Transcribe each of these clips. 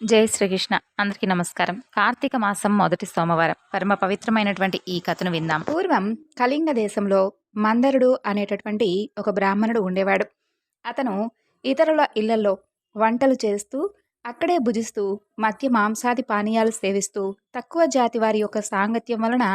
జై శ్రీకృష్ణ. అందరికీ నమస్కారం. కార్తీక మాసం మొదటి సోమవారం. పరమ పవిత్రమైనటువంటి ఈ కథను విందాం. పూర్వం కళింగ దేశంలో మందరుడు అనేటటువంటి ఒక బ్రాహ్మణుడు ఉండేవాడు. అతను ఇతరుల ఇళ్ళలో వంటలు చేస్తూ అక్కడే భుజిస్తూ మధ్య మాంసాది పానీయాలు సేవిస్తూ తక్కువ జాతి వారి యొక్క సాంగత్యం వలన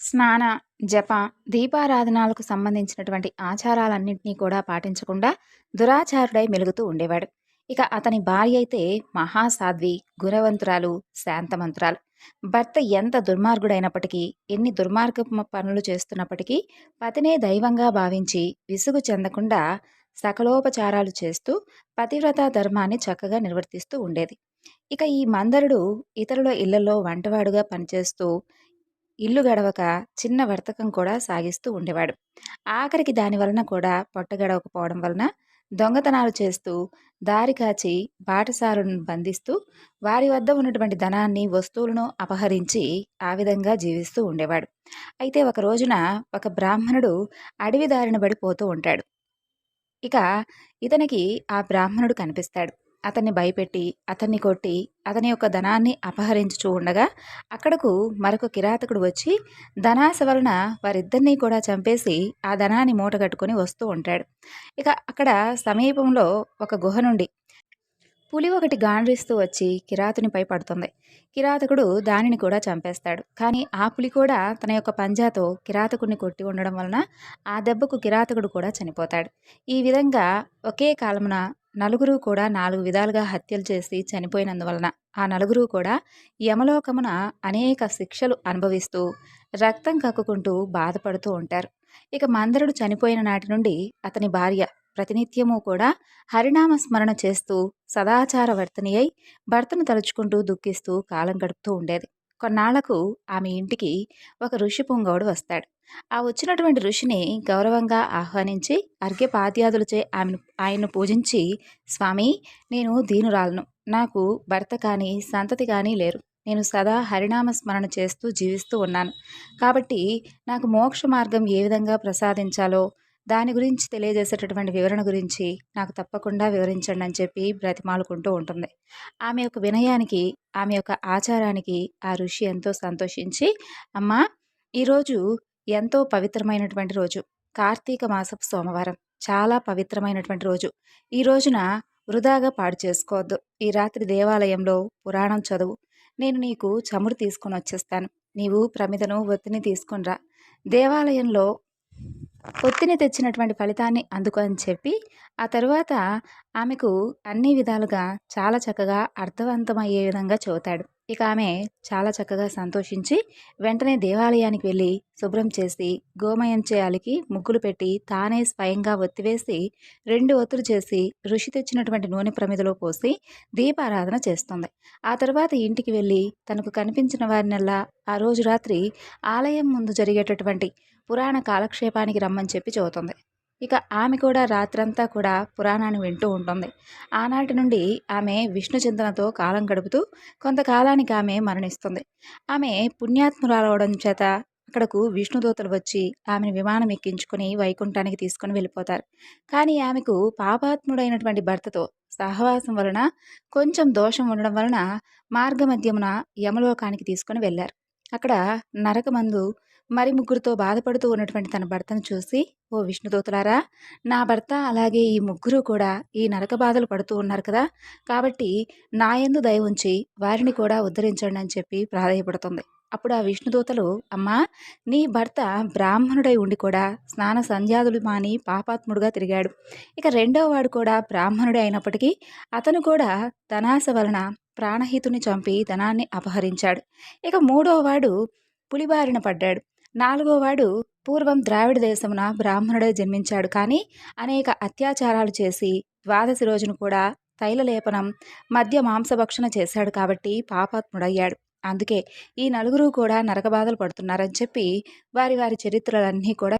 స్నాన జప దీపారాధనాలకు సంబంధించినటువంటి ఆచారాలన్నింటినీ కూడా పాటించకుండా దురాచారుడై మెలుగుతూ ఉండేవాడు. ఇక అతని భార్య అయితే మహాసాధ్వి గుణవంతురాలు శాంతమంతురాలు. భర్త ఎంత దుర్మార్గుడైనప్పటికీ ఎన్ని దుర్మార్గ పనులు చేస్తున్నప్పటికీ పతినే దైవంగా భావించి విసుగు చెందకుండా సకలోపచారాలు చేస్తూ పతివ్రత ధర్మాన్ని చక్కగా నిర్వర్తిస్తూ ఉండేది. ఇక ఈ మందరుడు ఇతరుల ఇళ్ళలో వంటవాడుగా పనిచేస్తూ ఇల్లు గడవక చిన్న వర్తకం కూడా సాగిస్తూ ఉండేవాడు. ఆఖరికి దాని వలన కూడా పొట్ట గడవకపోవడం వలన దొంగతనాలు చేస్తూ దారి కాచి బాటసారులను బంధిస్తూ వారి వద్ద ఉన్నటువంటి ధనాన్ని వస్తువులను అపహరించి ఆ విధంగా జీవిస్తూ ఉండేవాడు. అయితే ఒక రోజున ఒక బ్రాహ్మణుడు అడవి దారిన పడిపోతూ ఉంటాడు. ఇక ఇతనికి ఆ బ్రాహ్మణుడు కనిపిస్తాడు. అతన్ని భయపెట్టి అతన్ని కొట్టి అతని యొక్క ధనాన్ని అపహరించుచూ ఉండగా అక్కడకు మరొక కిరాతకుడు వచ్చి ధనాశ వలన వారిద్దరినీ కూడా చంపేసి ఆ ధనాన్ని మూటగట్టుకుని వస్తూ ఉంటాడు. ఇక అక్కడ సమీపంలో ఒక గుహ నుండి పులి ఒకటి గాండ్రిస్తూ వచ్చి కిరాతునిపై పడుతుంది. కిరాతకుడు దానిని కూడా చంపేస్తాడు. కానీ ఆ పులి కూడా తన యొక్క పంజాతో కిరాతకుడిని కొట్టి ఉండడం వలన ఆ దెబ్బకు కిరాతకుడు కూడా చనిపోతాడు. ఈ విధంగా ఒకే కాలమున నలుగురు కూడా నాలుగు విధాలుగా హత్యలు చేసి చనిపోయినందువలన ఆ నలుగురు కూడా యమలోకమున అనేక శిక్షలు అనుభవిస్తూ రక్తం కక్కుకుంటూ బాధపడుతూ ఉంటారు. ఇక మందరుడు చనిపోయిన నాటి నుండి అతని భార్య ప్రతినిత్యము కూడా హరినామ స్మరణ చేస్తూ సదాచారవర్తని అయి భర్తను తలుచుకుంటూ దుఃఖిస్తూ కాలం గడుపుతూ ఉండేది. కొన్నాళ్ళకు ఆమె ఇంటికి ఒక ఋషి పుంగవుడు వస్తాడు. ఆ వచ్చినటువంటి ఋషిని గౌరవంగా ఆహ్వానించి అర్ఘ్యపాద్యాదులచే ఆమెను ఆయన్ను పూజించి స్వామి నేను దీనురాలను. నాకు భర్త కానీ సంతతి కానీ లేరు. నేను సదా హరినామ స్మరణ చేస్తూ జీవిస్తూ ఉన్నాను. కాబట్టి నాకు మోక్ష మార్గం ఏ విధంగా ప్రసాదించాలో దాని గురించి తెలియజేసేటటువంటి వివరణ గురించి నాకు తప్పకుండా వివరించండి అని చెప్పి బ్రతిమాలుకుంటూ ఉంటుంది. ఆమె యొక్క వినయానికి ఆమె యొక్క ఆచారానికి ఆ ఋషి ఎంతో సంతోషించి అమ్మా ఈరోజు ఎంతో పవిత్రమైనటువంటి రోజు. కార్తీక మాసపు సోమవారం. చాలా పవిత్రమైనటువంటి రోజు. ఈ రోజున వృధాగా పాడు చేసుకోవద్దు. ఈ రాత్రి దేవాలయంలో పురాణం చదువు. నేను నీకు చమురు తీసుకొని వచ్చేస్తాను. నీవు ప్రమిదను ఒత్తిని తీసుకునిరా దేవాలయంలో ఒత్తిని తెచ్చినటువంటి ఫలితాన్ని అందుకు అని చెప్పి ఆ తరువాత ఆమెకు అన్ని విధాలుగా చాలా చక్కగా అర్థవంతమయ్యే విధంగా చదువుతాడు. ఇక ఆమె చాలా చక్కగా సంతోషించి వెంటనే దేవాలయానికి వెళ్ళి శుభ్రం చేసి గోమయం చేయాలికి ముగ్గులు పెట్టి తానే స్వయంగా ఒత్తివేసి రెండు ఒత్తులు చేసి ఋషి తెచ్చినటువంటి నూనె ప్రమిదలో పోసి దీపారాధన చేస్తుంది. ఆ తర్వాత ఇంటికి వెళ్ళి తనకు కనిపించిన వారినల్లా ఆ రోజు రాత్రి ఆలయం ముందు జరిగేటటువంటి పురాణ కాలక్షేపానికి రమ్మని చెప్పి చదువుతుంది ఇక ఆమె కూడా రాత్రంతా కూడా పురాణాన్ని వింటూ ఉంటుంది. ఆనాటి నుండి ఆమె విష్ణు చింతనతో కాలం గడుపుతూ కొంతకాలానికి ఆమె మరణిస్తుంది. ఆమె పుణ్యాత్మురాలవడం చేత అక్కడకు విష్ణుదూతలు వచ్చి ఆమెను విమానం ఎక్కించుకుని వైకుంఠానికి తీసుకుని వెళ్ళిపోతారు. కానీ ఆమెకు పాపాత్ముడైనటువంటి భర్తతో సహవాసం వలన కొంచెం దోషం ఉండడం వలన మార్గమధ్యమున యమలోకానికి తీసుకొని వెళ్ళారు. అక్కడ నరకమందు మరి ముగ్గురితో బాధపడుతూ ఉన్నటువంటి తన భర్తను చూసి ఓ విష్ణుదూతలారా నా భర్త అలాగే ఈ ముగ్గురు కూడా ఈ నరక బాధలు పడుతూ ఉన్నారు కదా. కాబట్టి నాయందు దయ ఉంచి వారిని కూడా ఉద్ధరించండి అని చెప్పి ప్రాధాయపడుతుంది. అప్పుడు ఆ విష్ణుదూతలు అమ్మా నీ భర్త బ్రాహ్మణుడై ఉండి కూడా స్నాన సంధ్యాదులు మాని పాపాత్ముడుగా తిరిగాడు. ఇక రెండో వాడు కూడా బ్రాహ్మణుడే అయినప్పటికీ అతను కూడా ధనాశ వలన ప్రాణహితుని చంపి ధనాన్ని అపహరించాడు. ఇక మూడో వాడు పులిబారిన పడ్డాడు. నాలుగోవాడు పూర్వం ద్రావిడ దేశమున బ్రాహ్మణుడే జన్మించాడు. కానీ అనేక అత్యాచారాలు చేసి ద్వాదశి రోజును కూడా తైలలేపనం మద్య మాంసభక్షణ చేశాడు కాబట్టి పాపాత్ముడయ్యాడు. అందుకే ఈ నలుగురు కూడా నరకబాధలు పడుతున్నారని చెప్పి వారి వారి చరిత్రలన్నీ కూడా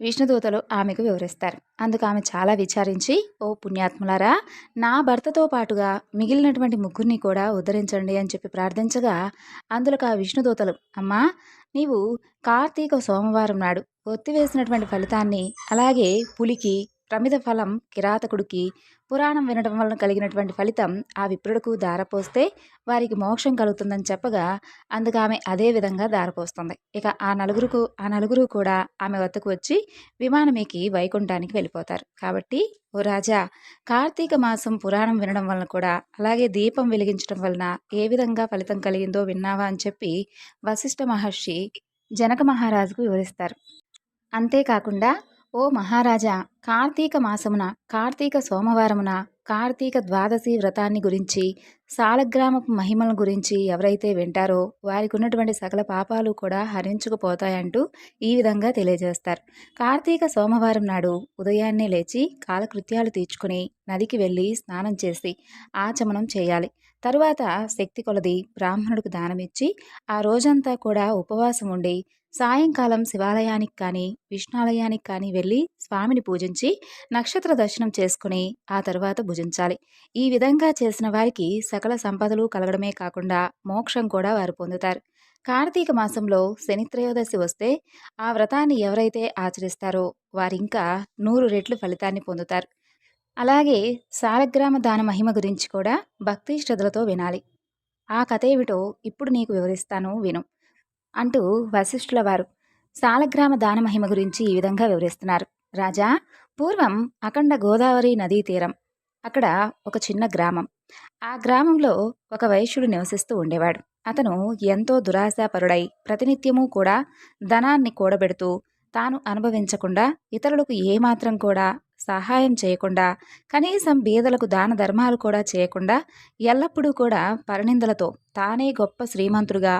విష్ణుదూతలు ఆమెకు వివరిస్తారు. అందుకు ఆమె చాలా విచారించి ఓ పుణ్యాత్ములారా నా భర్తతో పాటుగా మిగిలినటువంటి ముగ్గురిని కూడా ఉద్ధరించండి అని చెప్పి ప్రార్థించగా అందులో ఆ విష్ణుదూతలు అమ్మా నీవు కార్తీక సోమవారం నాడు ఒత్తివేసినటువంటి ఫలితాన్ని అలాగే పులికి ప్రమిద ఫలం కిరాతకుడికి పురాణం వినడం వలన కలిగినటువంటి ఫలితం ఆ విప్రుడుకు దారపోస్తే వారికి మోక్షం కలుగుతుందని చెప్పగా అందుకు ఆమె అదే విధంగా దారపోస్తుంది ఇక ఆ నలుగురుకు ఆ నలుగురు కూడా ఆమె వద్దకు వచ్చి విమానమేకి వైకుంఠానికి వెళ్ళిపోతారు. కాబట్టి ఓ రాజా కార్తీక మాసం పురాణం వినడం వలన కూడా అలాగే దీపం వెలిగించడం వలన ఏ విధంగా ఫలితం కలిగిందో విన్నావా అని చెప్పి వశిష్ఠ మహర్షి జనక మహారాజుకు వివరిస్తారు. అంతేకాకుండా ఓ మహారాజా కార్తీక మాసమున కార్తీక సోమవారమున కార్తీక ద్వాదశి వ్రతాన్ని గురించి సాలగ్రామపు మహిమల గురించి ఎవరైతే వింటారో వారికి ఉన్నటువంటి సకల పాపాలు కూడా హరించుకుపోతాయంటూ ఈ విధంగా తెలియజేస్తారు. కార్తీక సోమవారం నాడు ఉదయాన్నే లేచి కాలకృత్యాలు తీర్చుకుని నదికి వెళ్ళి స్నానం చేసి ఆచమనం చేయాలి. తరువాత శక్తి కొలది బ్రాహ్మణుడికి దానమిచ్చి ఆ రోజంతా కూడా ఉపవాసం ఉండి సాయంకాలం శివాలయానికి కానీ విష్ణాలయానికి కానీ వెళ్ళి స్వామిని పూజించి నక్షత్ర దర్శనం చేసుకుని ఆ తరువాత భుజించాలి. ఈ విధంగా చేసిన వారికి సకల సంపదలు కలగడమే కాకుండా మోక్షం కూడా వారు పొందుతారు. కార్తీక మాసంలో శనిత్రయోదశి వస్తే ఆ వ్రతాన్ని ఎవరైతే ఆచరిస్తారో వారింకా నూరు రెట్లు ఫలితాన్ని పొందుతారు. అలాగే సాలగ్రామ దాన మహిమ గురించి కూడా భక్తి శ్రద్ధలతో వినాలి. ఆ కథ ఏమిటో ఇప్పుడు నీకు వివరిస్తాను విను. అంటూ వశిష్ఠుల వారు సాలగ్రామ దాన మహిమ గురించి ఈ విధంగా వివరిస్తున్నారు. రాజా పూర్వం అఖండ గోదావరి నదీ తీరం అక్కడ ఒక చిన్న గ్రామం. ఆ గ్రామంలో ఒక వైశ్యుడు నివసిస్తూ ఉండేవాడు. అతను ఎంతో దురాశాపరుడై ప్రతినిత్యము కూడా ధనాన్ని కూడబెడుతూ తాను అనుభవించకుండా ఇతరులకు ఏమాత్రం కూడా సహాయం చేయకుండా కనీసం బీదలకు దాన ధర్మాలు కూడా చేయకుండా ఎల్లప్పుడూ కూడా పరినిందలతో తానే గొప్ప శ్రీమంతుడుగా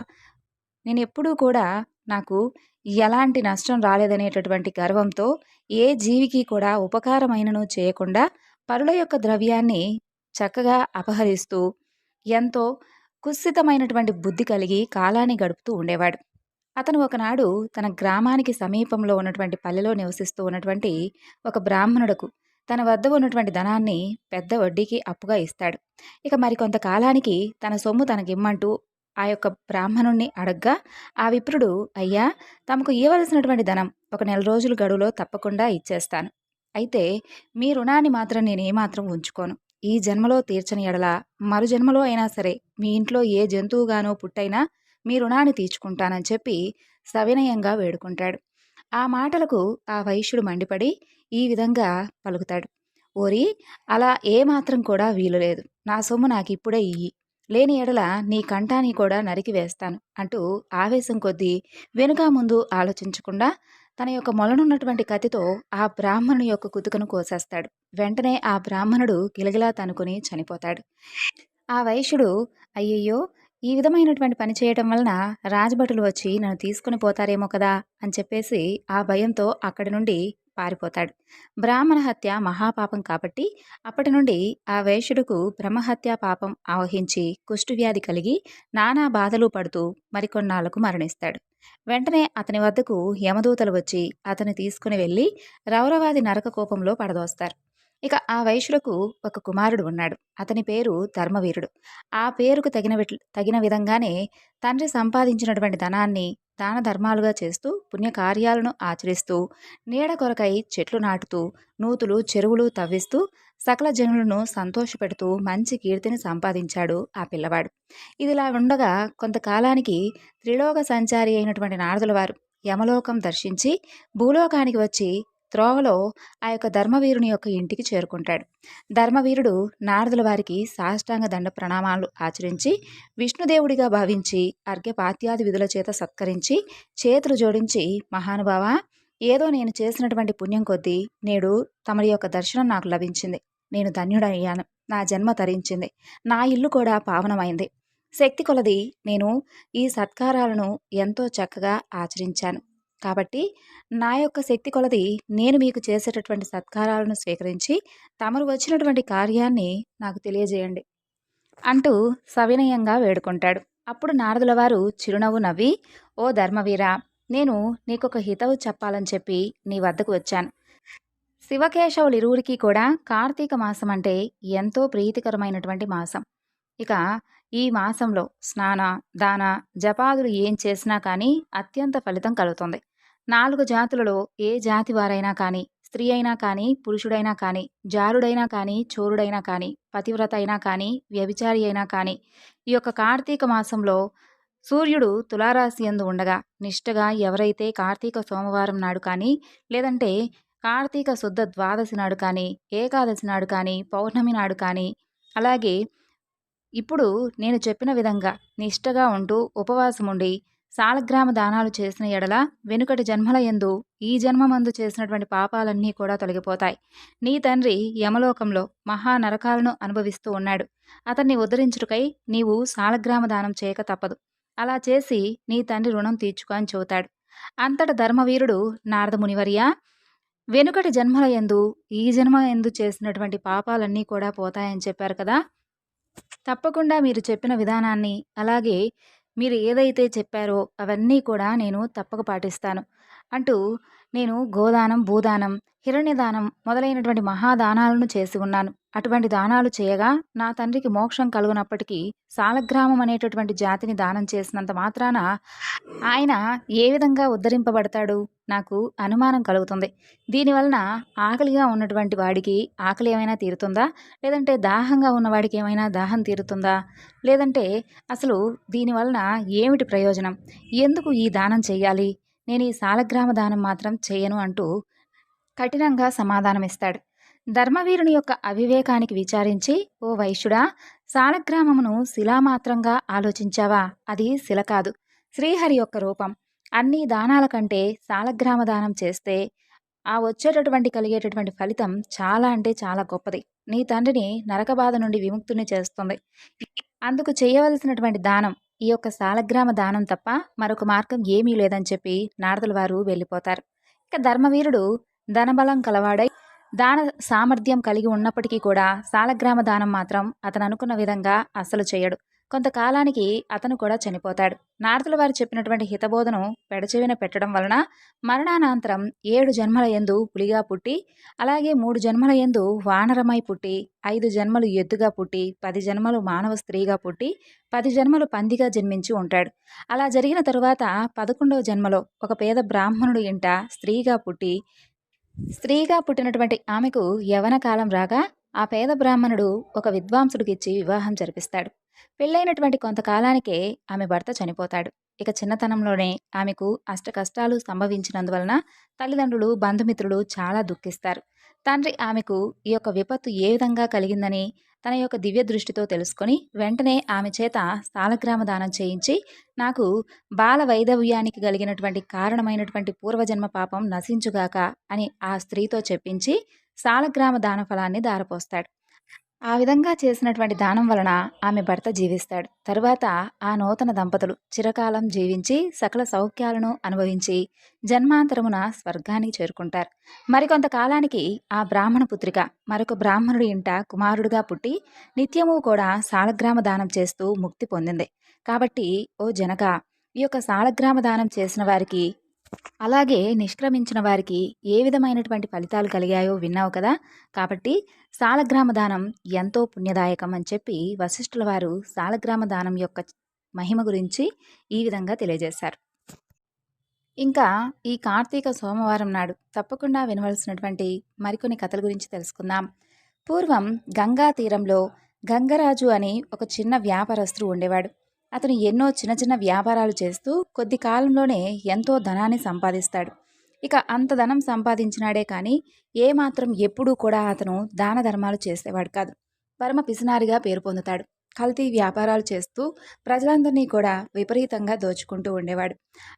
నేను ఎప్పుడూ కూడా నాకు ఎలాంటి నష్టం రాలేదనేటటువంటి గర్వంతో ఏ జీవికి కూడా ఉపకారమైనను చేయకుండా పరుల యొక్క ద్రవ్యాన్ని చక్కగా అపహరిస్తూ ఎంతో కుత్సితమైనటువంటి బుద్ధి కలిగి కాలాన్ని గడుపుతూ ఉండేవాడు. అతను ఒకనాడు తన గ్రామానికి సమీపంలో ఉన్నటువంటి పల్లెలో నివసిస్తూ ఉన్నటువంటి ఒక బ్రాహ్మణుడకు తన వద్ద ఉన్నటువంటి ధనాన్ని పెద్ద వడ్డీకి అప్పుగా ఇస్తాడు. ఇక మరికొంత కాలానికి తన సొమ్ము తనకిమ్మంటూ ఆ యొక్క బ్రాహ్మణుణ్ణి అడగ్గా ఆ విప్రుడు అయ్యా తమకు ఇవ్వవలసినటువంటి ధనం ఒక నెల రోజుల గడువులో తప్పకుండా ఇచ్చేస్తాను. అయితే మీ రుణాన్ని మాత్రం నేను ఏమాత్రం ఉంచుకోను. ఈ జన్మలో తీర్చని ఎడల మరు జన్మలో అయినా సరే మీ ఇంట్లో ఏ జంతువుగానో పుట్టైనా మీ రుణాన్ని తీర్చుకుంటానని చెప్పి సవినయంగా వేడుకుంటాడు. ఆ మాటలకు ఆ వైశ్యుడు మండిపడి ఈ విధంగా పలుకుతాడు. ఓరి అలా ఏమాత్రం కూడా వీలు లేదు. నా సొమ్ము నాకు ఇప్పుడే ఇయ్యి. లేని ఎడల నీ కంఠాన్ని కూడా నరికి వేస్తాను అంటూ ఆవేశం కొద్దీ వెనుక ముందు ఆలోచించకుండా తన యొక్క మొలనున్నటువంటి కత్తితో ఆ బ్రాహ్మణుని యొక్క కుతుకను కోసేస్తాడు. వెంటనే ఆ బ్రాహ్మణుడు గిలగిలా తనుకుని చనిపోతాడు. ఆ వైశ్యుడు అయ్యయ్యో ఈ విధమైనటువంటి పని చేయటం వలన రాజభటులు వచ్చి నన్ను తీసుకుని పోతారేమో కదా అని చెప్పేసి ఆ భయంతో అక్కడి నుండి పారిపోతాడు. బ్రాహ్మణ హత్య మహాపాపం కాబట్టి అప్పటి నుండి ఆ వేషుడుకు బ్రహ్మహత్య పాపం ఆవహించి కుష్ఠవ్యాధి కలిగి నానా బాధలు పడుతూ మరికొన్నాళ్ళకు మరణిస్తాడు. వెంటనే అతని వద్దకు యమదూతలు వచ్చి అతను తీసుకుని వెళ్ళి రౌరవాది నరక కోపంలో పడదోస్తారు. ఇక ఆ వైశ్యులకు ఒక కుమారుడు ఉన్నాడు. అతని పేరు ధర్మవీరుడు. ఆ పేరుకు తగిన తగిన విధంగానే తండ్రి సంపాదించినటువంటి ధనాన్ని దాన ధర్మాలుగా చేస్తూ పుణ్యకార్యాలను ఆచరిస్తూ నీడ కొరకై చెట్లు నాటుతూ నూతులు చెరువులు తవ్విస్తూ సకల జనులను సంతోషపెడుతూ మంచి కీర్తిని సంపాదించాడు ఆ పిల్లవాడు. ఇదిలా ఉండగా కొంతకాలానికి త్రిలోక సంచారి అయినటువంటి నారదుల వారు యమలోకం దర్శించి భూలోకానికి వచ్చి త్రోవలో ఆ యొక్క ధర్మవీరుని యొక్క ఇంటికి చేరుకుంటాడు. ధర్మవీరుడు నారదుల వారికి సాష్టాంగ దండ ప్రణామాలు ఆచరించి విష్ణుదేవుడిగా భావించి అర్ఘ్యపాత్యాది విధుల చేత సత్కరించి చేతులు జోడించి మహానుభావ ఏదో నేను చేసినటువంటి పుణ్యం కొద్దీ నేడు తమరి యొక్క దర్శనం నాకు లభించింది. నేను ధన్యుడయ్యాను. నా జన్మ తరించింది. నా ఇల్లు కూడా పావనమైంది. శక్తి కొలది నేను ఈ సత్కారాలను ఎంతో చక్కగా ఆచరించాను. కాబట్టి నా యొక్క శక్తి కొలది నేను మీకు చేసేటటువంటి సత్కారాలను స్వీకరించి తమరు వచ్చినటువంటి కార్యాన్ని నాకు తెలియజేయండి అంటూ సవినయంగా వేడుకుంటాడు. అప్పుడు నారదుల వారు చిరునవ్వు నవ్వి ఓ ధర్మవీర నేను నీకొక హితవు చెప్పాలని చెప్పి నీ వద్దకు వచ్చాను. శివకేశవులు ఇరువురికి కూడా కార్తీక మాసం అంటే ఎంతో ప్రీతికరమైనటువంటి మాసం. ఇక ఈ మాసంలో స్నాన దాన జపాదులు ఏం చేసినా కానీ అత్యంత ఫలితం కలుగుతుంది. నాలుగు జాతులలో ఏ జాతి వారైనా కానీ స్త్రీ అయినా కానీ పురుషుడైనా కానీ జారుడైనా కానీ చోరుడైనా కానీ పతివ్రత అయినా కానీ వ్యభిచారి అయినా కానీ ఈ యొక్క కార్తీక మాసంలో సూర్యుడు తులారాశి యందు ఉండగా నిష్టగా ఎవరైతే కార్తీక సోమవారం నాడు కానీ లేదంటే కార్తీక శుద్ధ ద్వాదశి నాడు కానీ ఏకాదశి నాడు కానీ పౌర్ణమి నాడు కానీ అలాగే ఇప్పుడు నేను చెప్పిన విధంగా నిష్టగా ఉంటూ ఉపవాసం ఉండి సాలగ్రామ దానాలు చేసిన ఎడల వెనుకటి జన్మల యందు ఈ జన్మమందు చేసినటువంటి పాపాలన్నీ కూడా తొలగిపోతాయి. నీ తండ్రి యమలోకంలో మహా నరకాలను అనుభవిస్తూ ఉన్నాడు. అతన్ని ఉద్ధరించుటకై నీవు సాలగ్రామ దానం చేయక తప్పదు. అలా చేసి నీ తండ్రి రుణం తీర్చుకో అని చెబుతాడు. అంతట ధర్మవీరుడు నారదమునివర్య వెనుకటి జన్మల యందు ఈ జన్మ ఎందు చేసినటువంటి పాపాలన్నీ కూడా పోతాయని చెప్పారు కదా? తప్పకుండా మీరు చెప్పిన విధానాన్ని అలాగే మీరు ఏదైతే చెప్పారో అవన్నీ కూడా నేను తప్పక పాటిస్తాను. అంటూ నేను గోదానం భూదానం హిరణ్యదానం మొదలైనటువంటి మహాదానాలను చేసి ఉన్నాను అటువంటి దానాలు చేయగా నా తండ్రికి మోక్షం కలుగునప్పటికీ సాలగ్రామం అనేటటువంటి జాతిని దానం చేసినంత మాత్రాన ఆయన ఏ విధంగా ఉద్ధరింపబడతాడు? నాకు అనుమానం కలుగుతుంది. దీనివలన ఆకలిగా ఉన్నటువంటి వాడికి ఆకలి ఏమైనా తీరుతుందా? లేదంటే దాహంగా ఉన్నవాడికి ఏమైనా దాహం తీరుతుందా? లేదంటే అసలు దీనివలన ఏమిటి ప్రయోజనం? ఎందుకు ఈ దానం చేయాలి? నేను ఈ సాలగ్రామ దానం మాత్రం చేయను అంటూ కఠినంగా సమాధానమిస్తాడు. ధర్మవీరుని యొక్క అవివేకానికి విచారించి ఓ వైశ్యుడా సాలగ్రామమును శిలామాత్రంగా ఆలోచించావా? అది శిల కాదు శ్రీహరి యొక్క రూపం. అన్ని దానాల కంటే సాలగ్రామ దానం చేస్తే ఆ వచ్చేటటువంటి కలిగేటటువంటి ఫలితం చాలా అంటే చాలా గొప్పది. నీ తండ్రిని నరక బాధ నుండి విముక్తుని చేస్తుంది. అందుకు చేయవలసినటువంటి దానం ఈ యొక్క సాలగ్రామ దానం తప్ప మరొక మార్గం ఏమీ లేదని చెప్పి నారదుల వారు వెళ్ళిపోతారు. ఇక ధర్మవీరుడు ధనబలం కలవాడై దాన సామర్థ్యం కలిగి ఉన్నప్పటికీ కూడా సాలగ్రామ దానం మాత్రం అతను అనుకున్న విధంగా అస్సలు చేయడు. కొంతకాలానికి అతను కూడా చనిపోతాడు. నారదుల వారు చెప్పినటువంటి హితబోధను పెడచెవిన పెట్టడం వలన మరణానంతరం ఏడు జన్మల ఎందు పులిగా పుట్టి అలాగే మూడు జన్మల ఎందు వానరమై పుట్టి ఐదు జన్మలు ఎద్దుగా పుట్టి పది జన్మలు మానవ స్త్రీగా పుట్టి పది జన్మలు పందిగా జన్మించి ఉంటాడు. అలా జరిగిన తరువాత పదకొండవ జన్మలో ఒక పేద బ్రాహ్మణుడు ఇంట స్త్రీగా పుట్టి స్త్రీగా పుట్టినటువంటి ఆమెకు యవన కాలం రాగా ఆ పేద బ్రాహ్మణుడు ఒక విద్వాంసుడికిచ్చి వివాహం జరిపిస్తాడు. పెళ్ళైనటువంటి కొంతకాలానికే ఆమె భర్త చనిపోతాడు. ఇక చిన్నతనంలోనే ఆమెకు అష్ట కష్టాలు సంభవించినందువలన తల్లిదండ్రులు బంధుమిత్రులు చాలా దుఃఖిస్తారు. తండ్రి ఆమెకు ఈ యొక్క విపత్తు ఏ విధంగా కలిగిందని తన యొక్క దివ్య దృష్టితో తెలుసుకొని వెంటనే ఆమె చేత స్థాలగ్రామ దానం చేయించి నాకు బాల వైదవ్యానికి కలిగినటువంటి కారణమైనటువంటి పూర్వజన్మ పాపం నశించుగాక అని ఆ స్త్రీతో చెప్పించి సాలగ్రామ దాన ఫలాన్ని దారపోస్తాడు ఆ విధంగా చేసినటువంటి దానం వలన ఆమె భర్త జీవిస్తాడు. తరువాత ఆ నూతన దంపతులు చిరకాలం జీవించి సకల సౌఖ్యాలను అనుభవించి జన్మాంతరమున స్వర్గానికి చేరుకుంటారు. మరికొంతకాలానికి ఆ బ్రాహ్మణ పుత్రిక మరొక బ్రాహ్మణుడి ఇంట కుమారుడుగా పుట్టి నిత్యము కూడా సాలగ్రామ దానం చేస్తూ ముక్తి పొందింది. కాబట్టి ఓ జనక ఈ యొక్క సాలగ్రామ దానం చేసిన వారికి అలాగే నిష్క్రమించిన వారికి ఏ విధమైనటువంటి ఫలితాలు కలిగాయో విన్నావు కదా? కాబట్టి సాలగ్రామ దానం ఎంతో పుణ్యదాయకం అని చెప్పి వశిష్ఠుల వారు సాలగ్రామ దానం యొక్క మహిమ గురించి ఈ విధంగా తెలియజేశారు. ఇంకా ఈ కార్తీక సోమవారం నాడు తప్పకుండా వినవలసినటువంటి మరికొన్ని కథల గురించి తెలుసుకుందాం. పూర్వం గంగా తీరంలో గంగరాజు అని ఒక చిన్న వ్యాపారస్తుడు ఉండేవాడు. అతను ఎన్నో చిన్న చిన్న వ్యాపారాలు చేస్తూ కొద్ది కాలంలోనే ఎంతో ధనాన్ని సంపాదిస్తాడు. ఇక అంత ధనం సంపాదించినాడే కానీ ఏమాత్రం ఎప్పుడూ కూడా అతను దాన ధర్మాలు చేసేవాడు కాదు. పరమ పిసినారిగా పేరు పొందుతాడు. కల్తీ వ్యాపారాలు చేస్తూ ప్రజలందరినీ కూడా విపరీతంగా దోచుకుంటూ ఉండేవాడు.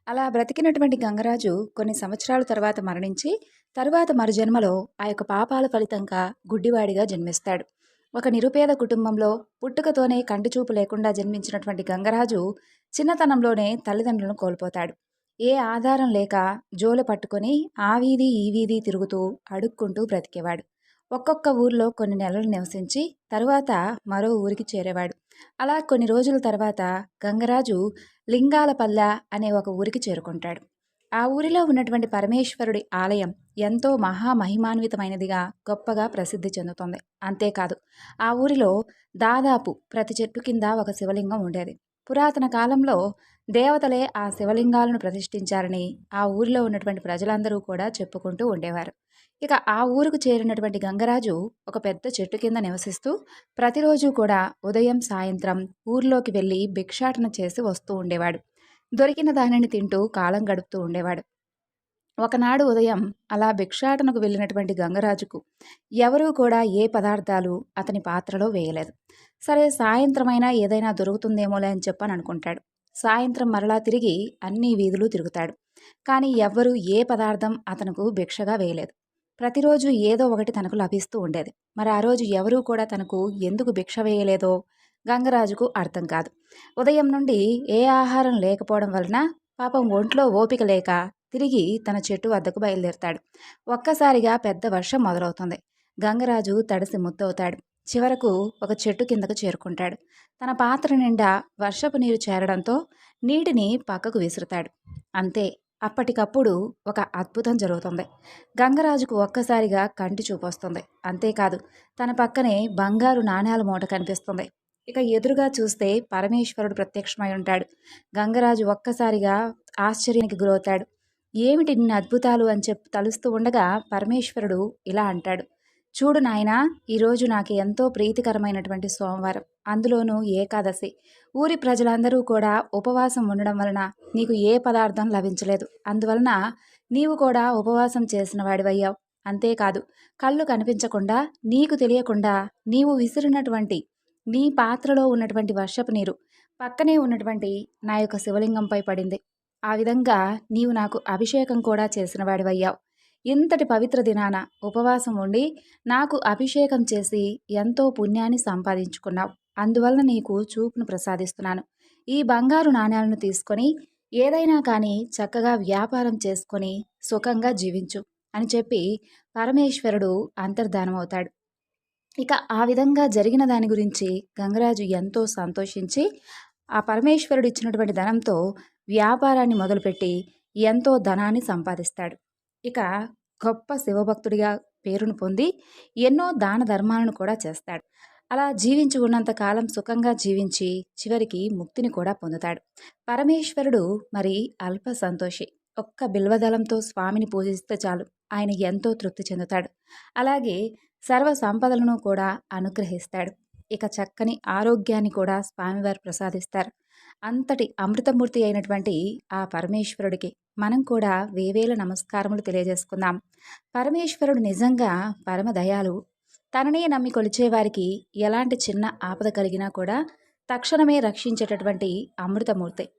అలా బ్రతికినటువంటి గంగరాజు కొన్ని సంవత్సరాల తర్వాత మరణించి తరువాత మరుజన్మలో ఆ యొక్క పాపాల ఫలితంగా గుడ్డివాడిగా జన్మిస్తాడు. ఒక నిరుపేద కుటుంబంలో పుట్టుకతోనే కంటిచూపు లేకుండా జన్మించినటువంటి గంగరాజు చిన్నతనంలోనే తల్లిదండ్రులను కోల్పోతాడు. ఏ ఆధారం లేక జోలు పట్టుకొని ఆ వీధి ఈ వీధి తిరుగుతూ అడుక్కుంటూ బ్రతికేవాడు. ఒక్కొక్క ఊర్లో కొన్ని నెలలు నివసించి తరువాత మరో ఊరికి చేరేవాడు. అలా కొన్ని రోజుల తర్వాత గంగరాజు లింగాలపల్ల అనే ఒక ఊరికి చేరుకుంటాడు. ఆ ఊరిలో ఉన్నటువంటి పరమేశ్వరుడి ఆలయం ఎంతో మహామహిమాన్వితమైనదిగా గొప్పగా ప్రసిద్ధి చెందుతుంది. అంతేకాదు ఆ ఊరిలో దాదాపు ప్రతి చెట్టు కింద ఒక శివలింగం ఉండేది. పురాతన కాలంలో దేవతలే ఆ శివలింగాలను ప్రతిష్ఠించారని ఆ ఊరిలో ఉన్నటువంటి ప్రజలందరూ కూడా చెప్పుకుంటూ ఉండేవారు. ఇక ఆ ఊరుకు చేరినటువంటి గంగరాజు ఒక పెద్ద చెట్టు కింద నివసిస్తూ ప్రతిరోజు కూడా ఉదయం సాయంత్రం ఊర్లోకి వెళ్ళి భిక్షాటన చేసి వస్తూ ఉండేవాడు. దొరికిన దానిని తింటూ కాలం గడుపుతూ ఉండేవాడు. ఒకనాడు ఉదయం అలా భిక్షాటనకు వెళ్ళినటువంటి గంగరాజుకు ఎవరూ కూడా ఏ పదార్థాలు అతని పాత్రలో వేయలేదు. సరే సాయంత్రమైనా ఏదైనా దొరుకుతుందేమోలే అని చెప్పని అనుకుంటాడు. సాయంత్రం మరలా తిరిగి అన్ని వీధులు తిరుగుతాడు. కానీ ఎవ్వరూ ఏ పదార్థం అతనుకు భిక్షగా వేయలేదు. ప్రతిరోజు ఏదో ఒకటి తనకు లభిస్తూ ఉండేది. మరి ఆ రోజు ఎవరూ కూడా తనకు ఎందుకు భిక్ష వేయలేదో గంగరాజుకు అర్థం కాదు. ఉదయం నుండి ఏ ఆహారం లేకపోవడం వలన పాపం ఒంట్లో ఓపిక లేక తిరిగి తన చెట్టు వద్దకు బయలుదేరుతాడు. ఒక్కసారిగా పెద్ద వర్షం మొదలవుతుంది. గంగరాజు తడిసి ముద్దవుతాడు. చివరకు ఒక చెట్టు కిందకు చేరుకుంటాడు. తన పాత్ర నిండా వర్షపు నీరు చేరడంతో నీటిని పక్కకు విసురుతాడు. అంతే అప్పటికప్పుడు ఒక అద్భుతం జరుగుతుంది. గంగరాజుకు ఒక్కసారిగా కంటి చూపొస్తుంది అంతేకాదు తన పక్కనే బంగారు నాణ్యాల మూట కనిపిస్తుంది. ఇక ఎదురుగా చూస్తే పరమేశ్వరుడు ప్రత్యక్షమై ఉంటాడు. గంగరాజు ఒక్కసారిగా ఆశ్చర్యానికి గురవుతాడు. ఏమిటి నిన్న అద్భుతాలు అని చెప్పి తలుస్తూ ఉండగా పరమేశ్వరుడు ఇలా అంటాడు. చూడు నాయనా ఈరోజు నాకు ఎంతో ప్రీతికరమైనటువంటి సోమవారం. అందులోనూ ఏకాదశి. ఊరి ప్రజలందరూ కూడా ఉపవాసం ఉండడం వలన నీకు ఏ పదార్థం లభించలేదు. అందువలన నీవు కూడా ఉపవాసం చేసిన వాడివయ్యావు. అంతేకాదు కళ్ళు కనిపించకుండా నీకు తెలియకుండా నీవు విసిరినటువంటి నీ పాత్రలో ఉన్నటువంటి వర్షపు నీరు పక్కనే ఉన్నటువంటి నా యొక్క శివలింగంపై పడింది. ఆ విధంగా నీవు నాకు అభిషేకం కూడా చేసిన వాడివయ్యావు. ఇంతటి పవిత్ర దినాన ఉపవాసం ఉండి నాకు అభిషేకం చేసి ఎంతో పుణ్యాన్ని సంపాదించుకున్నావు. అందువలన నీకు చూపును ప్రసాదిస్తున్నాను. ఈ బంగారు నాణ్యాలను తీసుకొని ఏదైనా కానీ చక్కగా వ్యాపారం చేసుకొని సుఖంగా జీవించు అని చెప్పి పరమేశ్వరుడు అంతర్ధానమవుతాడు. ఇక ఆ విధంగా జరిగిన దాని గురించి గంగరాజు ఎంతో సంతోషించి ఆ పరమేశ్వరుడు ఇచ్చినటువంటి ధనంతో వ్యాపారాన్ని మొదలుపెట్టి ఎంతో ధనాన్ని సంపాదిస్తాడు. ఇక గొప్ప శివభక్తుడిగా పేరును పొంది ఎన్నో దాన ధర్మాలను కూడా చేస్తాడు. అలా జీవించి ఉన్నంత కాలం సుఖంగా జీవించి చివరికి ముక్తిని కూడా పొందుతాడు. పరమేశ్వరుడు మరి అల్ప సంతోషి. ఒక్క బిల్వదళంతో స్వామిని పూజిస్తే చాలు. ఆయన ఎంతో తృప్తి చెందుతాడు. అలాగే సర్వ సంపదలను కూడా అనుగ్రహిస్తాడు. ఇక చక్కని ఆరోగ్యాన్ని కూడా స్వామివారు ప్రసాదిస్తారు. అంతటి అమృతమూర్తి అయినటువంటి ఆ పరమేశ్వరుడికి మనం కూడా వేవేల నమస్కారములు తెలియజేసుకుందాం. పరమేశ్వరుడు నిజంగా పరమ దయాలు తననే నమ్మి కొలిచేవారికి ఎలాంటి చిన్న ఆపద కలిగినా కూడా తక్షణమే రక్షించేటటువంటి అమృతమూర్తి.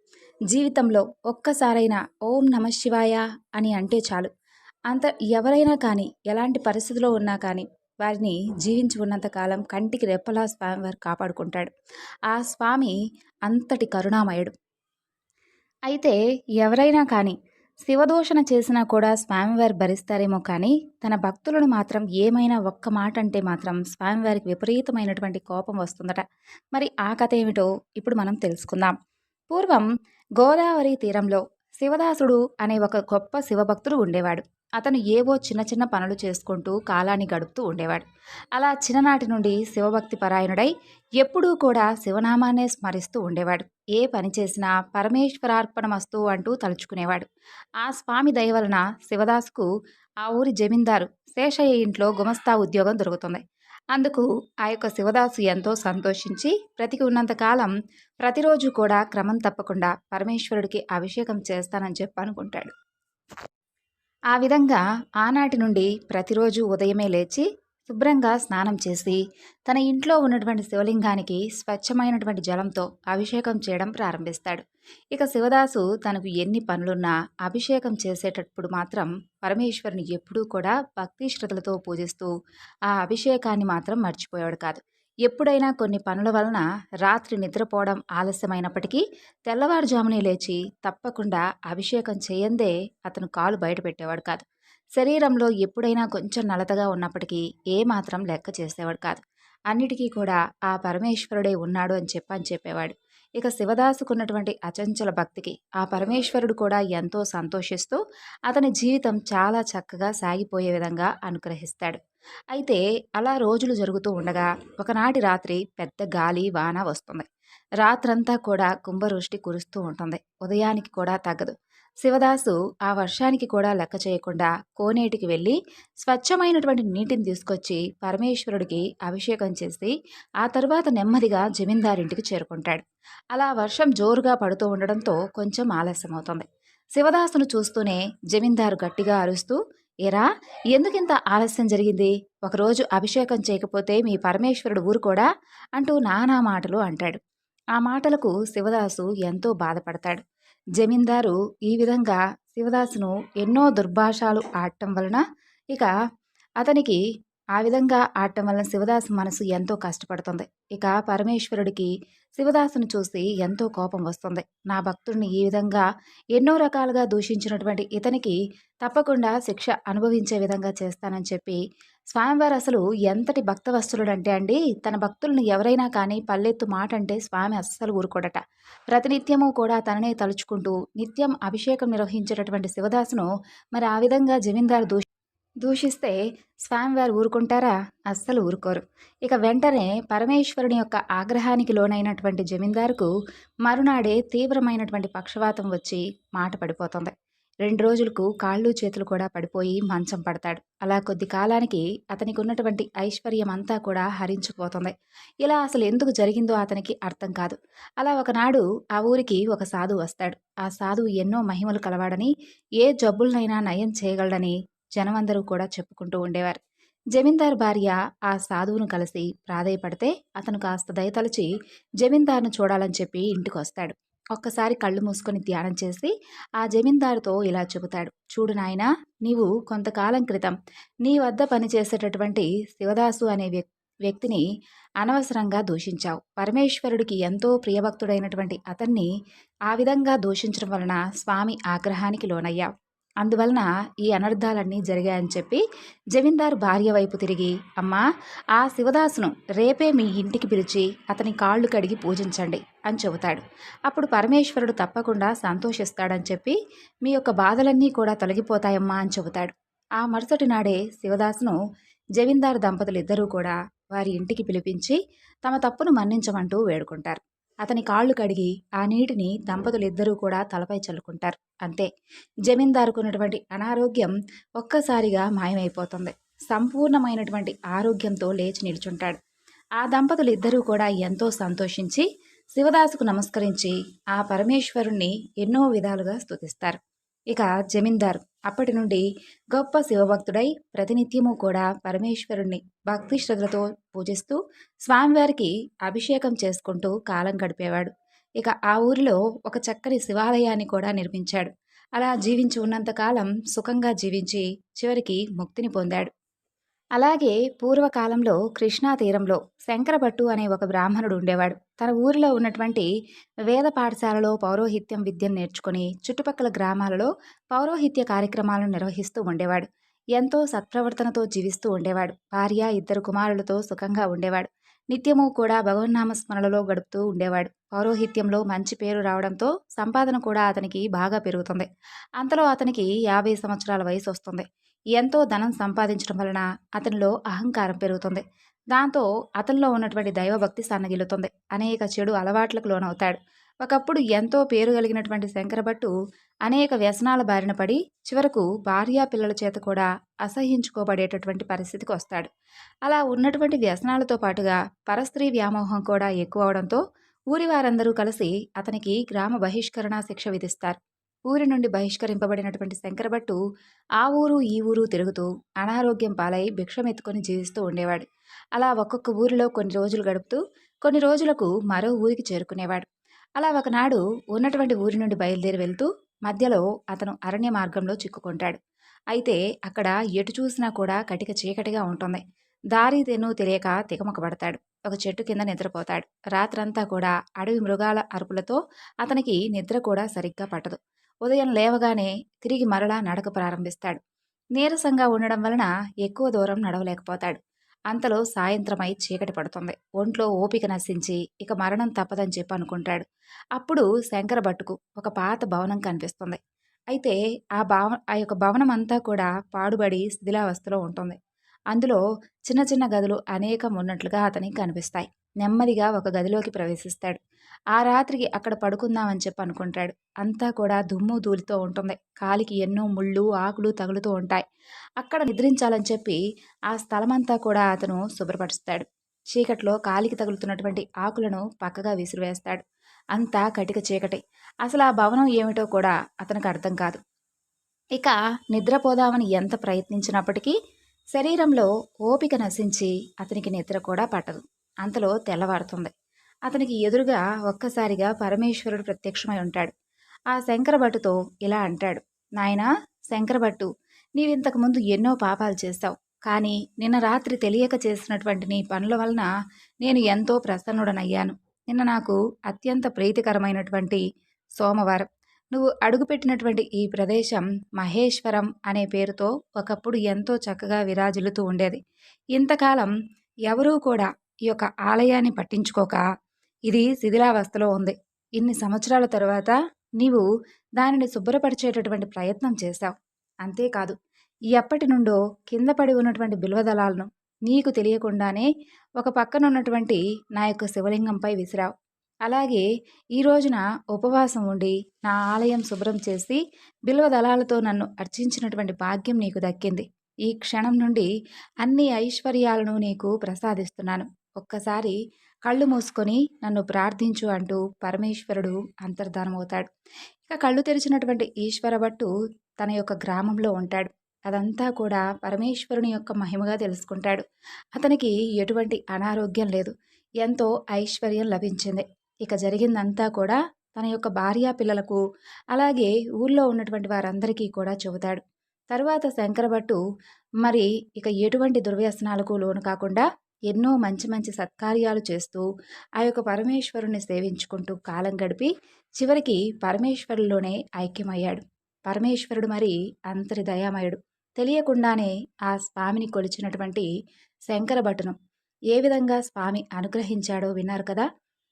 జీవితంలో ఒక్కసారైనా ఓం నమ శివాయ అని అంటే చాలు. అంత ఎవరైనా కానీ ఎలాంటి పరిస్థితిలో ఉన్నా కానీ వారిని జీవించి ఉన్నంతకాలం కంటికి రెప్పలా స్వామి వారు కాపాడుకుంటాడు. ఆ స్వామి అంతటి కరుణామయుడు. అయితే ఎవరైనా కానీ శివదూషణ చేసినా కూడా స్వామివారు భరిస్తారేమో కానీ తన భక్తులను మాత్రం ఏమైనా ఒక్క మాట అంటే మాత్రం స్వామివారికి విపరీతమైనటువంటి కోపం వస్తుందట. మరి ఆ కథ ఏమిటో ఇప్పుడు మనం తెలుసుకుందాం. పూర్వం గోదావరి తీరంలో శివదాసుడు అనే ఒక గొప్ప శివభక్తుడు ఉండేవాడు. అతను ఏవో చిన్న చిన్న పనులు చేసుకుంటూ కాలాన్ని గడుపుతూ ఉండేవాడు. అలా చిన్ననాటి నుండి శివభక్తి పరాయణుడై ఎప్పుడూ కూడా శివనామాన్నే స్మరిస్తూ ఉండేవాడు. ఏ పని చేసినా పరమేశ్వరార్పణమస్తు అంటూ తలుచుకునేవాడు. ఆ స్వామి దయ వలన శివదాసుకు ఆ ఊరి జమీందారు శేషయ్య ఇంట్లో గుమస్తా ఉద్యోగం దొరుకుతుంది. అందుకు ఆ యొక్క శివదాసు ఎంతో సంతోషించి బ్రతికి ఉన్నంతకాలం ప్రతిరోజు కూడా క్రమం తప్పకుండా పరమేశ్వరుడికి అభిషేకం చేస్తానని చెప్పి అనుకుంటాడు. ఆ విధంగా ఆనాటి నుండి ప్రతిరోజు ఉదయమే లేచి శుభ్రంగా స్నానం చేసి తన ఇంట్లో ఉన్నటువంటి శివలింగానికి స్వచ్ఛమైనటువంటి జలంతో అభిషేకం చేయడం ప్రారంభిస్తాడు. ఇక శివదాసు తనకు ఎన్ని పనులున్నా అభిషేకం చేసేటప్పుడు మాత్రం పరమేశ్వరుని ఎప్పుడూ కూడా భక్తి శ్రద్ధలతో పూజిస్తూ ఆ అభిషేకాన్ని మాత్రం మర్చిపోయాడు కాదు. ఎప్పుడైనా కొన్ని పనుల వలన రాత్రి నిద్రపోవడం ఆలస్యమైనప్పటికీ తెల్లవారుజామునే లేచి తప్పకుండా అభిషేకం చేయందే అతను కాలు బయటపెట్టేవాడు కాదు. శరీరంలో ఎప్పుడైనా కొంచెం నలతగా ఉన్నప్పటికీ ఏమాత్రం లెక్క చేసేవాడు కాదు. అన్నిటికీ కూడా ఆ పరమేశ్వరుడే ఉన్నాడు అని చెప్పని చెప్పేవాడు. ఇక శివదాసుకున్నటువంటి అచంచల భక్తికి ఆ పరమేశ్వరుడు కూడా ఎంతో సంతోషిస్తూ అతని జీవితం చాలా చక్కగా సాగిపోయే విధంగా అనుగ్రహిస్తాడు. అయితే అలా రోజులు జరుగుతూ ఉండగా ఒకనాటి రాత్రి పెద్ద గాలి వాన వస్తుంది. రాత్రంతా కూడా కుంభవృష్టి కురుస్తూ ఉంటుంది. ఉదయానికి కూడా తగ్గదు. శివదాసు ఆ వర్షానికి కూడా లెక్క చేయకుండా కోనేటికి వెళ్ళి స్వచ్ఛమైనటువంటి నీటిని తీసుకొచ్చి పరమేశ్వరుడికి అభిషేకం చేసి ఆ తరువాత నెమ్మదిగా జమీందారింటికి చేరుకుంటాడు. అలా వర్షం జోరుగా పడుతూ ఉండడంతో కొంచెం ఆలస్యమవుతుంది. శివదాసును చూస్తూనే జమీందారు గట్టిగా అరుస్తూ ఎరా ఎందుకింత ఆలస్యం జరిగింది? ఒకరోజు అభిషేకం చేయకపోతే మీ పరమేశ్వరుడు ఊరు కూడా అంటూ నానా మాటలు అంటాడు. ఆ మాటలకు శివదాసు ఎంతో బాధపడతాడు. జమీందారు ఈ విధంగా శివదాసును ఎన్నో దుర్భాషాలు ఆడటం వలన ఇక అతనికి ఆ విధంగా ఆడటం వలన శివదాసు మనసు ఎంతో కష్టపడుతుంది. ఇక పరమేశ్వరుడికి శివదాసును చూసి ఎంతో కోపం వస్తుంది. నా భక్తుడిని ఈ విధంగా ఎన్నో రకాలుగా దూషించినటువంటి ఇతనికి తప్పకుండా శిక్ష అనుభవించే విధంగా చేస్తానని చెప్పి స్వామివారు అసలు ఎంతటి భక్తవత్సలుడంటే అండి తన భక్తులను ఎవరైనా కానీ పల్లెత్తు మాట అంటే స్వామి అస్సలు ఊరుకోడట. ప్రతినిత్యము కూడా తననే తలుచుకుంటూ నిత్యం అభిషేకం నిర్వహించేటటువంటి శివదాసును మరి ఆ విధంగా జమీందారు దూషి దూషిస్తే స్వామివారు ఊరుకుంటారా? అస్సలు ఊరుకోరు. ఇక వెంటనే పరమేశ్వరుని యొక్క ఆగ్రహానికి లోనైనటువంటి జమీందారుకు మరునాడే తీవ్రమైనటువంటి పక్షవాతం వచ్చి మాట పడిపోతుంది. రెండు రోజులకు కాళ్ళు చేతులు కూడా పడిపోయి మంచం పడతాడు. అలా కొద్ది కాలానికి అతనికి ఉన్నటువంటి ఐశ్వర్యం అంతా కూడా హరించిపోతుంది. ఇలా అసలు ఎందుకు జరిగిందో అతనికి అర్థం కాదు. అలా ఒకనాడు ఆ ఊరికి ఒక సాధువు వస్తాడు. ఆ సాధువు ఎన్నో మహిమలు కలవాడని ఏ జబ్బులనైనా నయం చేయగలడని జనమందరూ కూడా చెప్పుకుంటూ ఉండేవారు. జమీందార్ భార్య ఆ సాధువును కలిసి ప్రాధేయపడితే అతను కాస్త దయతలచి జమీందార్ను చూడాలని చెప్పి ఇంటికి వస్తాడు. ఒక్కసారి కళ్ళు మూసుకొని ధ్యానం చేసి ఆ జమీందారుతో ఇలా చెబుతాడు. చూడు నాయనా నీవు కొంతకాలం క్రితం నీ వద్ద పనిచేసేటటువంటి శివదాసు అనే వ్యక్తిని అనవసరంగా దూషించావు. పరమేశ్వరుడికి ఎంతో ప్రియభక్తుడైనటువంటి అతన్ని ఆ విధంగా దూషించడం వలన స్వామి ఆగ్రహానికి లోనయ్యావు. అందువలన ఈ అనర్థాలన్నీ జరిగాయని చెప్పి జమీందారు భార్య వైపు తిరిగి అమ్మా ఆ శివదాసును రేపే మీ ఇంటికి పిలిచి అతని కాళ్ళు కడిగి పూజించండి అని చెబుతాడు. అప్పుడు పరమేశ్వరుడు తప్పకుండా సంతోషిస్తాడని చెప్పి మీ యొక్క బాధలన్నీ కూడా తొలగిపోతాయమ్మా అని చెబుతాడు. ఆ మరుసటి నాడే శివదాసును జమీందారు దంపతులు ఇద్దరూ కూడా వారి ఇంటికి పిలిపించి తమ తప్పును మన్నించమంటూ వేడుకుంటారు. అతని కాళ్ళు కడిగి ఆ నీటిని దంపతులిద్దరూ కూడా తలపై చల్లుకుంటారు. అంతే. జమీందారుకున్నటువంటి అనారోగ్యం ఒక్కసారిగా మాయమైపోతుంది. సంపూర్ణమైనటువంటి ఆరోగ్యంతో లేచి నిల్చుంటాడు. ఆ దంపతులు ఇద్దరూ కూడా ఎంతో సంతోషించి శివదాసుకు నమస్కరించి ఆ పరమేశ్వరుణ్ణి ఎన్నో విధాలుగా స్థుతిస్తారు ఇక జమీందారు అప్పటి నుండి గొప్ప శివభక్తుడై ప్రతినిత్యము కూడా పరమేశ్వరుణ్ణి భక్తి శ్రద్ధలతో పూజిస్తూ స్వామివారికి అభిషేకం చేసుకుంటూ కాలం గడిపేవాడు. ఇక ఆ ఊరిలో ఒక చక్కని శివాలయాన్ని కూడా నిర్మించాడు. అలా జీవించి ఉన్నంతకాలం సుఖంగా జీవించి చివరికి ముక్తిని పొందాడు. అలాగే పూర్వకాలంలో కృష్ణా తీరంలో శంకరభట్టు అనే ఒక బ్రాహ్మణుడు ఉండేవాడు. తన ఊరిలో ఉన్నటువంటి వేద పాఠశాలలో పౌరోహిత్యం విద్యను నేర్చుకుని చుట్టుపక్కల గ్రామాలలో పౌరోహిత్య కార్యక్రమాలను నిర్వహిస్తూ ఉండేవాడు. ఎంతో సత్ప్రవర్తనతో జీవిస్తూ ఉండేవాడు. భార్య ఇద్దరు కుమారులతో సుఖంగా ఉండేవాడు. నిత్యము కూడా భగవన్నామ స్మరణలో గడుపుతూ ఉండేవాడు. పౌరోహిత్యంలో మంచి పేరు రావడంతో సంపాదన కూడా అతనికి బాగా పెరుగుతుంది. అంతలో అతనికి యాభై సంవత్సరాల వయసు వస్తుంది. ఎంతో ధనం సంపాదించడం వలన అతనిలో అహంకారం పెరుగుతుంది. దాంతో అతనిలో ఉన్నటువంటి దైవభక్తి సన్నగిల్లుతుంది. అనేక చెడు అలవాట్లకు లోనవుతాడు. ఒకప్పుడు ఎంతో పేరు కలిగినటువంటి శంకరభట్టు అనేక వ్యసనాల బారిన పడి చివరకు భార్యా పిల్లల చేత కూడా అసహించుకోబడేటటువంటి పరిస్థితికి వస్తాడు. అలా ఉన్నటువంటి వ్యసనాలతో పాటుగా పరస్త్రీ వ్యామోహం కూడా ఎక్కువ అవడంతో ఊరి వారందరూ కలిసి అతనికి గ్రామ బహిష్కరణ శిక్ష విధిస్తారు. ఊరి నుండి బహిష్కరింపబడినటువంటి శంకరభట్టు ఆ ఊరు ఈ ఊరు తిరుగుతూ అనారోగ్యం పాలై భిక్షమెత్తుకొని జీవిస్తూ ఉండేవాడు. అలా ఒక్కొక్క ఊరిలో కొన్ని రోజులు గడుపుతూ కొన్ని రోజులకు మరో ఊరికి చేరుకునేవాడు. అలా ఒకనాడు ఉన్నటువంటి ఊరి నుండి బయలుదేరి వెళ్తూ మధ్యలో అతను అరణ్య మార్గంలో చిక్కుకుంటాడు. అయితే అక్కడ ఎటు చూసినా కూడా కటిక చీకటిగా ఉంటుంది. దారి తెను తెలియక తికమకబడతాడు. ఒక చెట్టు కింద నిద్రపోతాడు. రాత్రంతా కూడా అడవి మృగాల అరుపులతో అతనికి నిద్ర కూడా సరిగ్గా పట్టదు. ఉదయం లేవగానే తిరిగి మరలా నడక ప్రారంభిస్తాడు. నీరసంగా ఉండడం వలన ఎక్కువ దూరం నడవలేకపోతాడు. అంతలో సాయంత్రమై చీకటి పడుతుంది. ఒంట్లో ఓపిక నశించి ఇక మరణం తప్పదని చెప్పి అనుకుంటాడు. అప్పుడు శంకర భట్టుకు ఒక పాత భవనం కనిపిస్తుంది. అయితే ఆ భావ ఆ యొక్క భవనం అంతా కూడా పాడుబడి శిథిలావస్థలో ఉంటుంది. అందులో చిన్న చిన్న గదులు అనేకం ఉన్నట్లుగా అతనికి కనిపిస్తాయి. నెమ్మదిగా ఒక గదిలోకి ప్రవేశిస్తాడు. ఆ రాత్రికి అక్కడ పడుకుందామని చెప్పి అనుకుంటాడు. అంతా కూడా దుమ్ము ధూళితో ఉంటుంది. కాలికి ఎన్నో ముళ్ళు ఆకులు తగులుతూ ఉంటాయి. అక్కడ నిద్రించాలని చెప్పి ఆ స్థలమంతా కూడా అతను శుభ్రపరుస్తాడు. చీకట్లో కాలికి తగులుతున్నటువంటి ఆకులను పక్కగా విసిరివేస్తాడు. అంతా కటిక చీకటి. అసలు ఆ భవనం ఏమిటో కూడా అతనికి అర్థం కాదు. ఇక నిద్రపోదామని ఎంత ప్రయత్నించినప్పటికీ శరీరంలో ఓపిక నశించి అతనికి నిద్ర కూడా పట్టదు. అంతలో తెల్లవారుతుంది. అతనికి ఎదురుగా ఒక్కసారిగా పరమేశ్వరుడు ప్రత్యక్షమై ఉంటాడు. ఆ శంకరభట్టుతో ఇలా అంటాడు నాయనా శంకరభట్టు నీవింతకు ముందు ఎన్నో పాపాలు చేశావు. కానీ నిన్న రాత్రి తెలియక చేసినటువంటి నీ పనుల వలన నేను ఎంతో ప్రసన్నుడనయ్యాను. నిన్న నాకు అత్యంత ప్రీతికరమైనటువంటి సోమవారం. నువ్వు అడుగుపెట్టినటువంటి ఈ ప్రదేశం మహేశ్వరం అనే పేరుతో ఒకప్పుడు ఎంతో చక్కగా విరాజిల్లుతూ ఉండేది. ఇంతకాలం ఎవరూ కూడా ఈ యొక్క ఆలయాన్ని పట్టించుకోక ఇది శిథిలావస్థలో ఉంది. ఇన్ని సంవత్సరాల తరువాత నీవు దానిని శుభ్రపరిచేటటువంటి ప్రయత్నం చేశావు. అంతేకాదు ఎప్పటి నుండో కింద పడి ఉన్నటువంటి బిల్వదళాలను నీకు తెలియకుండానే ఒక పక్కన ఉన్నటువంటి నా యొక్క శివలింగంపై విసిరావు. అలాగే ఈ రోజున ఉపవాసం ఉండి నా ఆలయం శుభ్రం చేసి బిల్వదళాలతో నన్ను అర్చించినటువంటి భాగ్యం నీకు దక్కింది. ఈ క్షణం నుండి అన్ని ఐశ్వర్యాలను నీకు ప్రసాదిస్తున్నాను. ఒక్కసారి కళ్ళు మూసుకొని నన్ను ప్రార్థించు అంటూ పరమేశ్వరుడు అంతర్ధానమవుతాడు. ఇక కళ్ళు తెరిచినటువంటి ఈశ్వర భట్టు తన యొక్క గ్రామంలో ఉంటాడు. అదంతా కూడా పరమేశ్వరుని యొక్క మహిమగా తెలుసుకుంటాడు. అతనికి ఎటువంటి అనారోగ్యం లేదు. ఎంతో ఐశ్వర్యం లభించింది. ఇక జరిగిందంతా కూడా తన యొక్క భార్యా పిల్లలకు అలాగే ఊళ్ళో ఉన్నటువంటి వారందరికీ కూడా చెబుతాడు. తరువాత శంకరభట్టు మరి ఇక ఎటువంటి దుర్వ్యసనాలకు లోను కాకుండా ఎన్నో మంచి మంచి సత్కార్యాలు చేస్తూ ఆ యొక్క పరమేశ్వరుని సేవించుకుంటూ కాలం గడిపి చివరికి పరమేశ్వరులోనే ఐక్యమయ్యాడు. పరమేశ్వరుడు మరి అంతరి దయామయుడు. తెలియకుండానే ఆ స్వామిని కొలిచినటువంటి శంకర భటును ఏ విధంగా స్వామి అనుగ్రహించాడో విన్నారు కదా!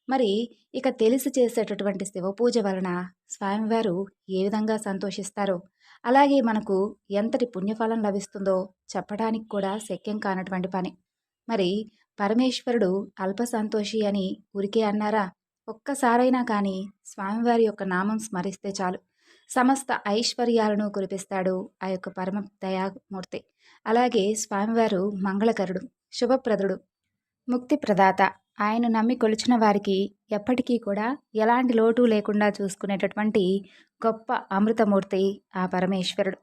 మరి ఇక తెలిసి చేసేటటువంటి శివపూజ వలన స్వామివారు ఏ విధంగా సంతోషిస్తారో అలాగే మనకు ఎంతటి పుణ్యఫలం లభిస్తుందో చెప్పడానికి కూడా శక్యం కానటువంటి పని. మరి పరమేశ్వరుడు అల్ప సంతోషి అని ఉరికే అన్నారా? ఒక్కసారైనా కానీ స్వామివారి యొక్క నామం స్మరిస్తే చాలు. సమస్త ఐశ్వర్యాలను కురిపిస్తాడు ఆ యొక్క పరమ దయామూర్తి. అలాగే స్వామివారు మంగళకరుడు శుభప్రదుడు ముక్తి ప్రదాత. ఆయన నమ్మి కొలిచిన వారికి ఎప్పటికీ కూడా ఎలాంటి లోటు లేకుండా చూసుకునేటటువంటి గొప్ప అమృతమూర్తి ఆ పరమేశ్వరుడు.